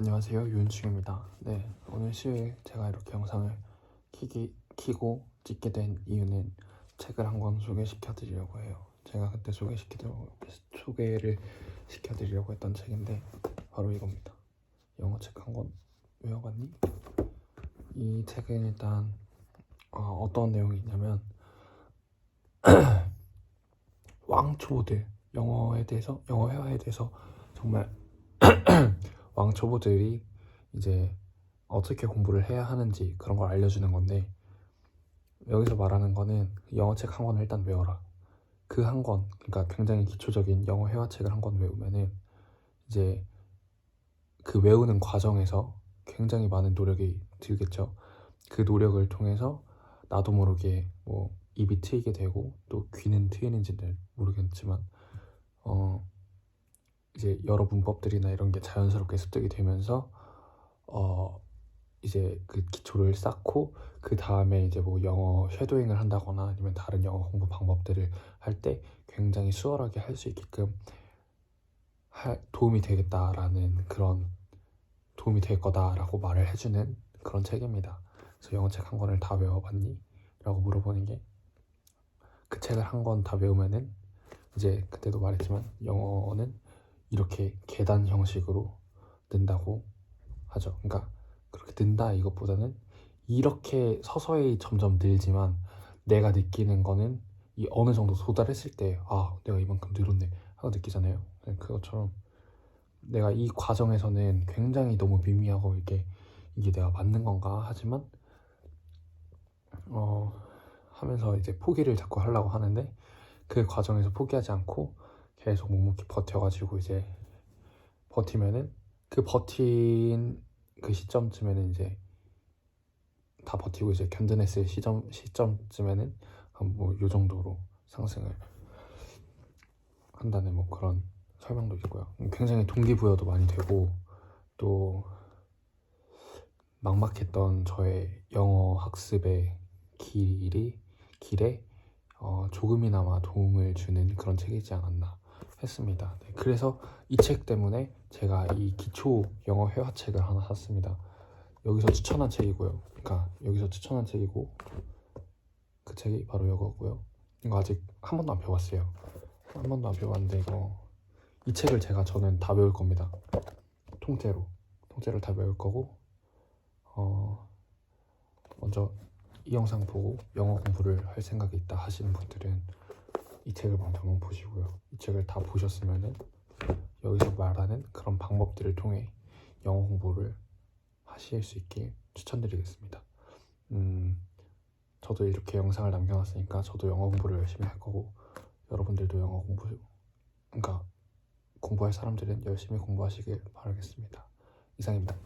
안녕하세요 윤충입니다. 네 오늘 수요일 제가 이렇게 영상을 키기, 키고 찍게 된 이유는 책을 한 권 소개시켜 드리려고 해요. 제가 그때 소개시키려고 소개를 시켜 드리려고 했던 책인데 바로 이겁니다. 영어 책 한 권 외워봤니? 이 책은 일단 어, 어떤 내용이 있냐면 왕초보들 영어에 대해서 영어 회화에 대해서 정말 왕초보들이 이제 어떻게 공부를 해야 하는지 그런 걸 알려주는 건데 여기서 말하는 거는 영어 책 한 권을 일단 외워라. 그 한 권, 그러니까 굉장히 기초적인 영어 회화책을 한 권 외우면은 이제 그 외우는 과정에서 굉장히 많은 노력이 들겠죠. 그 노력을 통해서 나도 모르게 뭐 입이 트이게 되고 또 귀는 트이는지는 모르겠지만 어 이제 여러 문법들이나 이런 게 자연스럽게 습득이 되면서 어 이제 그 기초를 쌓고 그 다음에 이제 뭐 영어 쉐도잉을 한다거나 아니면 다른 영어 공부 방법들을 할 때 굉장히 수월하게 할 수 있게끔 할 도움이 되겠다라는 그런 도움이 될 거다라고 말을 해주는 그런 책입니다. 그래서 영어 책 한 권을 다 외워봤니? 라고 물어보는 게 그 책을 한 권 다 외우면은 이제 그때도 말했지만 영어는 이렇게 계단 형식으로 는다고 하죠. 그러니까 그렇게 는다 이것보다는 이렇게 서서히 점점 늘지만 내가 느끼는 거는 이 어느 정도 도달했을 때 아 내가 이만큼 늘었네 하고 느끼잖아요. 네, 그것처럼 내가 이 과정에서는 굉장히 너무 미미하고 이게 이게 내가 맞는 건가 하지만 어 하면서 이제 포기를 자꾸 하려고 하는데 그 과정에서 포기하지 않고 계속 묵묵히 버텨가지고 이제 버티면은 그 버틴 그 시점쯤에는 이제 다 버티고 이제 견뎌냈을 시점 시점쯤에는 한 뭐 요 정도로 상승을 한다는 뭐 그런 설명도 있고요. 굉장히 동기부여도 많이 되고 또 막막했던 저의 영어 학습의 길이 길에 어, 조금이나마 도움을 주는 그런 책이지 않았나 했습니다. 네, 그래서 이 책 때문에 제가 이 기초 영어 회화책을 하나 샀습니다. 여기서 추천한 책이고요. 그러니까 여기서 추천한 책이고 그 책이 바로 이거고요. 이거 아직 한 번도 안 배웠어요. 한 번도 안 배웠는데 이거 이 책을 제가 저는 다 외울 겁니다. 통째로 통째로 다 외울 거고 어 먼저 이 영상 보고 영어 공부를 할 생각이 있다 하시는 분들은 이 책을 먼저 한번 보시고요. 이 책을 다 보셨으면은 여기서 말하는 그런 방법들을 통해 영어 공부를 하실 수 있길 추천드리겠습니다. 음, 저도 이렇게 영상을 남겨놨으니까 저도 영어 공부를 열심히 할 거고 여러분들도 영어 공부, 그러니까 공부할 사람들은 열심히 공부하시길 바라겠습니다. 이상입니다.